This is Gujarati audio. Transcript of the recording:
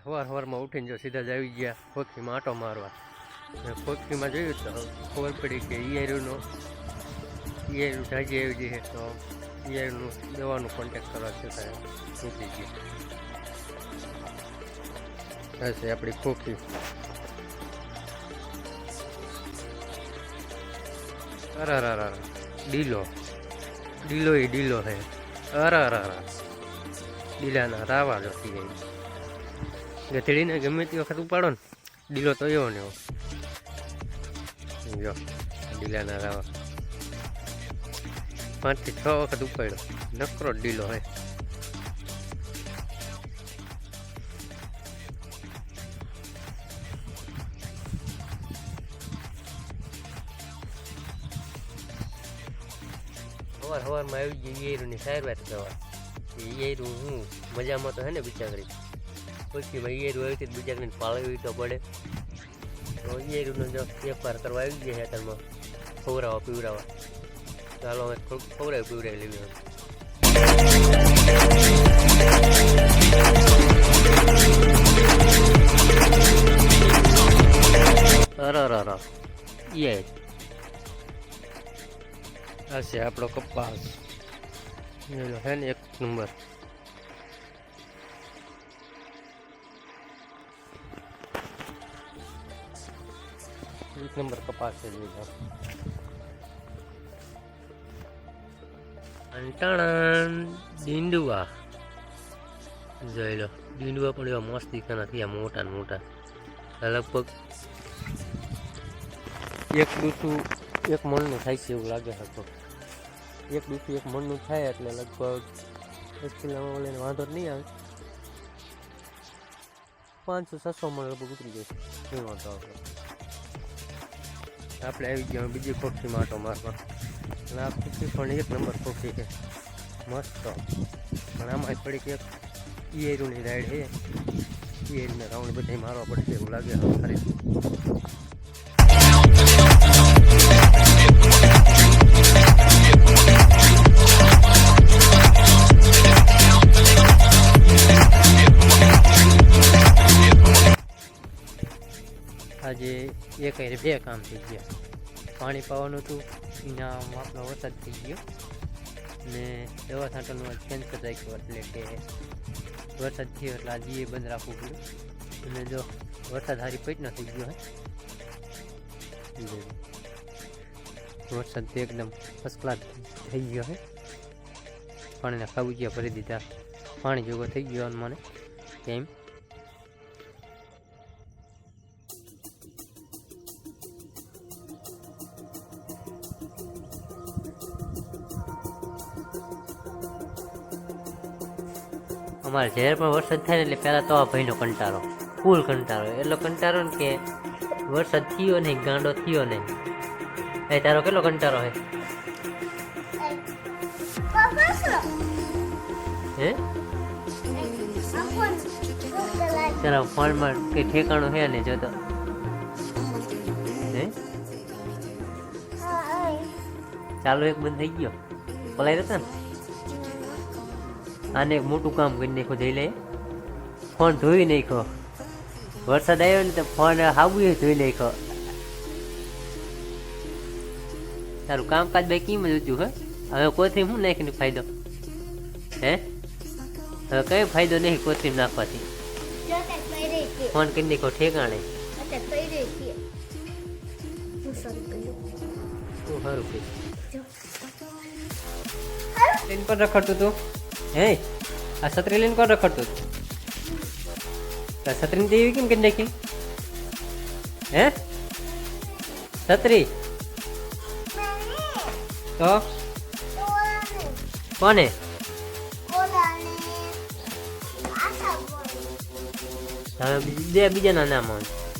સવાર સવારમાં ઉઠીને જો સીધા જ આવી ગયા ખોખીમાં આટો મારવા. ખોખીમાં જોયું તો ખબર પડી કે ઈયરનો ઈયરું જાજી આવી જઈએ છે તો ઈયરનું દવાનું કોન્ટેક્ટ કરવા છતાં મૂકી ગયા. હશે છે આપણી ખોખી. રા ડીલો. ડીલો એ ડીલો છે. રા ડીલાના રાવા જતી જાય. ગધેડીને ગમે તે વખત ઉપાડો ને ડીલો તો એવો ને એવો. જો ડીલાના રાવા. પાંચથી છ વખત ઉપાડ્યો. નકરો ડીલો હોય સવાર સવારમાં આવી ગઈ ની સારવાર દવા ઈયરુ હું, મજામાં તો હે ને બિચારી? પછી ઈયરુ આવી હતી બિચારીને પાળવી તો પડે તો ઈયરુનો જો વેપાર કરવા આવી ગયા ખેતરમાં ખવડાવવા પીવડાવવા ચાલો હવે થોડુંક ખવડાવી પીવડાવી લેવી હવે અરે અરે યે આ છે આપણો કપાસ એનો છે ને એક નંબર એક નંબર કપાસ છે જોઈ અંટાણ ડીંડુઆ જોઈ લો ડીંડુઆ પણ એવા મસ્ત નથી થયા, મોટા મોટા. લગભગ એક ડૂસું એક મણનું થાય છે એવું લાગે લગભગ એક ડૂસું એક મણનું થાય એટલે લગભગ એક કિલોમાં લઈને વાંધો નહીં આવે. પાંચસો, છસો મણ લગભગ ઉતરી જશે. નહીં વાંધો આવતો આપણે આવી ગયા બીજી ખોખીમાં માટો મારવા. અને આ ખોખી પણ એક નંબર ખોખી છે. મસ્ત. પણ આમાં થોડીક એક ઈયરુની રાઈડ છે. ઈયરને રાઉન્ડ બધા મારવા પડશે એવું લાગે હવે એક બે કામ થઈ ગયા. પાણી પાવાનું હતું, એના આપણો વરસાદ થઈ ગયો. ને દવા છાંટવાનું આજ કેન્સલ રાખ્યું એટલે કે વરસાદ થયો એટલે આજે એ બંધ રાખવું પડ્યું. અને જો વરસાદ હારી ન થઈ ગયો હે વરસાદ તો એકદમ ફર્સ્ટ ક્લાસ થઈ ગયો હે. પાણીના ગયા, ભરી દીધા. પાણી જોગો થઈ ગયો મને ટાઈમ અમારે જ્યારે પણ વરસાદ થાય ને એટલે પહેલાં તો આ ભાઈનો કંટાળો. ફૂલ કંટાળો. એટલો કંટાળો ને કે વરસાદ થયો નહીં, ગાંડો થયો નહીં. એ તારો કેટલો કંટાળો હે? હે? તારા ફોનમાં કંઈ ઠેકાણું હે ને જોતો? હે? ચાલુ એક બંધ થઈ ગયો. પલાઈ રહેતા ને આને એક મોટું કામ કરી નાખો જઈ લે. ફોન ધોઈ નાખો વરસાદ આવ્યો ને તો ફોન હાબુ ધોઈ નાખો તારું કામકાજ ભાઈ કેમ જ ઊંચું હે? હવે કોથળી શું નાખીને ફાયદો? હે? હવે કઈ ફાયદો નહીં કોથળી નાખવાથી? ફોન કરી નાખો ઠેકાણે. તું સારું કઈ લઈને રખડતું તું. હે આ છત્રી લઈને કોણ રખડતું તું તાર છત્રીને એવી કેમ કરી નાખી? હે? છત્રી? તો? કોને? હવે બીજ- બીજાના નામ આવે